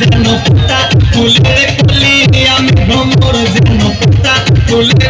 যেন পুতা ফুলের কলি আমি ভ্রমর যেন পুতা ফুলের